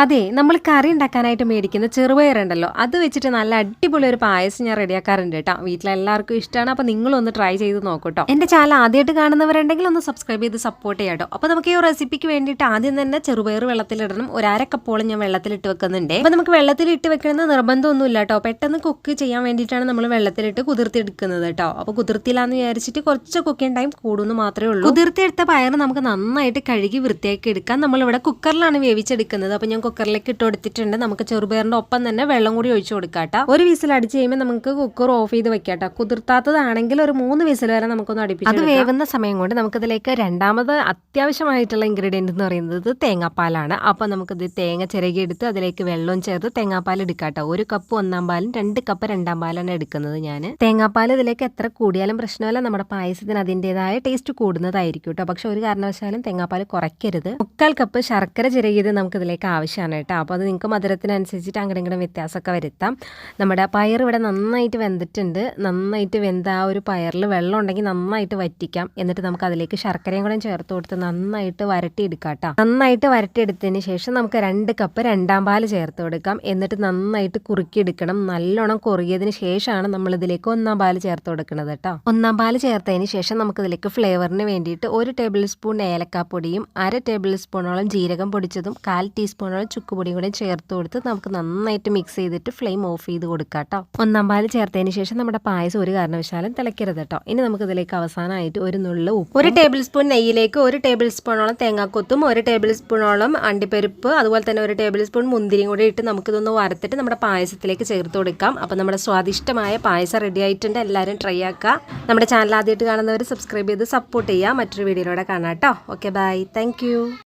അതെ നമ്മൾ കറി ഉണ്ടാക്കാനായിട്ട് മേടിക്കുന്ന ചെറുപയറുണ്ടല്ലോ അത് വെച്ചിട്ട് നല്ല അടിപൊളി ഒരു പായസം ഞാൻ റെഡിയാക്കാറുണ്ട് കേട്ടോ. വീട്ടിലെല്ലാവർക്കും ഇഷ്ടമാണ് അപ്പോൾ നിങ്ങളൊന്ന് ട്രൈ ചെയ്ത് നോക്കൂട്ടോ. എന്റെ ചാനൽ ആദ്യമായിട്ട് കാണുന്നവരുണ്ടെങ്കിൽ ഒന്ന് സബ്സ്ക്രൈബ് ചെയ്ത് സപ്പോർട്ട് ചെയ്യാട്ടോ അപ്പോൾ നമുക്ക് ഈ റെസിപ്പിക്ക് വേണ്ടിയിട്ട് ആദ്യം തന്നെ ചെറുപയർ വെള്ളത്തിലിടണം. ഒരു ഞാൻ വെള്ളത്തിലിട്ട് വെക്കുന്നുണ്ട്. അപ്പോൾ നമുക്ക് വെള്ളത്തിലിട്ട് വെക്കണമെന്ന് നിർബന്ധമൊന്നുമില്ല കേട്ടോ. പെട്ടെന്ന് കുക്ക് ചെയ്യാൻ വേണ്ടിയിട്ടാണ് നമ്മൾ വെള്ളത്തിലിട്ട് കുതിർത്തിയെടുക്കുന്നത് കേട്ടോ. അപ്പോൾ കുതിർത്തില്ലാന്ന് വിചാരിച്ചിട്ട് കുറച്ച് കുക്കിംഗ് ടൈം കൂടുന്നു മാത്രമേ ഉള്ളൂ. കുതിർത്തിയെടുത്ത പയർ നമുക്ക് നന്നായിട്ട് കഴുകി വൃത്തിയാക്കി എടുക്കാം. നമ്മളിവിടെ കുക്കറിലാണ് വേവിച്ചെടുക്കുന്നത്. അപ്പോൾ ഞാൻ കുക്കറിലേക്ക് ഇട്ട് കൊടുത്തിട്ടുണ്ട്. നമുക്ക് ചെറുപയറിന്റെ ഒപ്പം തന്നെ വെള്ളം കൂടി ഒഴിച്ചു കൊടുക്കാട്ടോ. ഒരു വിസിൽ അടിച്ച് കഴിയുമ്പോൾ നമുക്ക് കുക്കർ ഓഫ് ചെയ്ത് വെക്കാട്ടോ. കുതിർത്താത്തതാണെങ്കിൽ ഒരു മൂന്ന് വിസിൽ വരെ നമുക്കൊന്ന് അടുപ്പിച്ച് അത് വേവുന്ന സമയം കൊണ്ട് നമുക്കിതിലേക്ക് രണ്ടാമത് അത്യാവശ്യമായിട്ടുള്ള ഇൻഗ്രീഡിയന്റ് എന്ന് പറയുന്നത് തേങ്ങാപ്പാലാണ്. അപ്പോൾ നമുക്കിത് തേങ്ങ ചിരകിയെടുത്ത് അതിലേക്ക് വെള്ളവും ചേർത്ത് തേങ്ങാപ്പാൽ എടുക്കാട്ടോ. ഒരു കപ്പ് ഒന്നാം പാലും രണ്ട് കപ്പ് രണ്ടാം പാലാണ് എടുക്കുന്നത് ഞാൻ തേങ്ങാപ്പാൽ ഇതിലേക്ക് എത്ര കൂടിയാലും പ്രശ്നമല്ല. നമ്മുടെ പായസത്തിന് അതിന്റെതായ ടേസ്റ്റ് കൂടുന്നതായിരിക്കും കേട്ടോ പക്ഷെ ഒരു കാരണവശാലും തേങ്ങാപ്പാൽ കുറയ്ക്കരുത്. മുക്കാൽ കപ്പ് ശർക്കര ചിരകിയത് നമുക്ക് ഇതിലേക്ക് ആവശ്യമാണ് കേട്ടോ. അപ്പോൾ അത് നിങ്ങൾക്ക് മധുരത്തിനനുസരിച്ചിട്ട് അങ്ങനെ ഇങ്ങനെ വ്യത്യാസമൊക്കെ വരുത്താം. നമ്മുടെ പയർ ഇവിടെ നന്നായിട്ട് വെന്തിട്ടുണ്ട്. നന്നായിട്ട് വെന്ത ആ ഒരു പയറിൽ വെള്ളം ഉണ്ടെങ്കിൽ നന്നായിട്ട് വറ്റിക്കാം. എന്നിട്ട് നമുക്ക് അതിലേക്ക് ശർക്കരയും കൂടെ ചേർത്ത് കൊടുത്ത് നന്നായിട്ട് വരട്ടിയെടുക്കാം കേട്ടോ. നന്നായിട്ട് വരട്ടിയെടുത്തതിന് ശേഷം നമുക്ക് രണ്ട് കപ്പ് രണ്ടാം പാൽ ചേർത്ത് കൊടുക്കാം. എന്നിട്ട് നന്നായിട്ട് കുറുക്കിയെടുക്കണം നല്ലോണം കുറുകിയതിന് ശേഷമാണ് നമ്മൾ ഇതിലേക്ക് ഒന്നാം പാൽ ചേർത്ത് കൊടുക്കുന്നത് കേട്ടോ. ഒന്നാം പാൽ ചേർത്തതിന് ശേഷം നമുക്ക് ഇതിലേക്ക് ഫ്ലേവറിന് വേണ്ടിയിട്ട് ഒരു ടേബിൾ സ്പൂൺ ഏലക്കാപ്പൊടിയും അര ടേബിൾ സ്പൂണോളം ജീരകം പൊടിച്ചതും കാൽ ടീസ്പൂണോളം ചുക്കുപൊടിയും കൂടെ ചേർത്ത് കൊടുത്ത് നമുക്ക് നന്നായിട്ട് മിക്സ് ചെയ്തിട്ട് ഫ്ലെയിം ഓഫ് ചെയ്ത് കൊടുക്കാം കേട്ടോ. ഒന്നാം പാൽ ചേർത്തതിന് ശേഷം നമ്മുടെ പായസം ഒരു കാരണവശാലും തിളയ്ക്കരുത് കേട്ടോ. ഇനി നമുക്ക് ഇതിലേക്ക് അവസാനമായിട്ട് ഒരു നുള്ളു ഉപ്പ് ഒരു ടേബിൾ സ്പൂൺ നെയ്യിലേക്ക് ഒരു ടേബിൾ സ്പൂണോളം തേങ്ങാക്കൊത്തും ഒരു ടേബിൾ സ്പൂണോളം അണ്ടിപ്പരിപ്പ് അതുപോലെ തന്നെ ഒരു ടേബിൾ സ്പൂൺ മുന്തിരിയും കൂടി ഇട്ട് നമുക്കിതൊന്ന് വറുത്തിട്ട് നമ്മുടെ പായസത്തിലേക്ക് ചേർത്ത് കൊടുക്കാം. അപ്പോൾ നമ്മുടെ സ്വാദിഷ്ടമായ പായസം റെഡി ആയിട്ടുണ്ട്. എല്ലാവരും ട്രൈ ആക്കുക നമ്മുടെ ചാനൽ ആദ്യമായിട്ട് കാണുന്നവർ സബ്സ്ക്രൈബ് ചെയ്ത് സപ്പോർട്ട് ചെയ്യുക മറ്റൊരു വീഡിയോയിലൂടെ കാണാം കേട്ടോ. Okay bye thank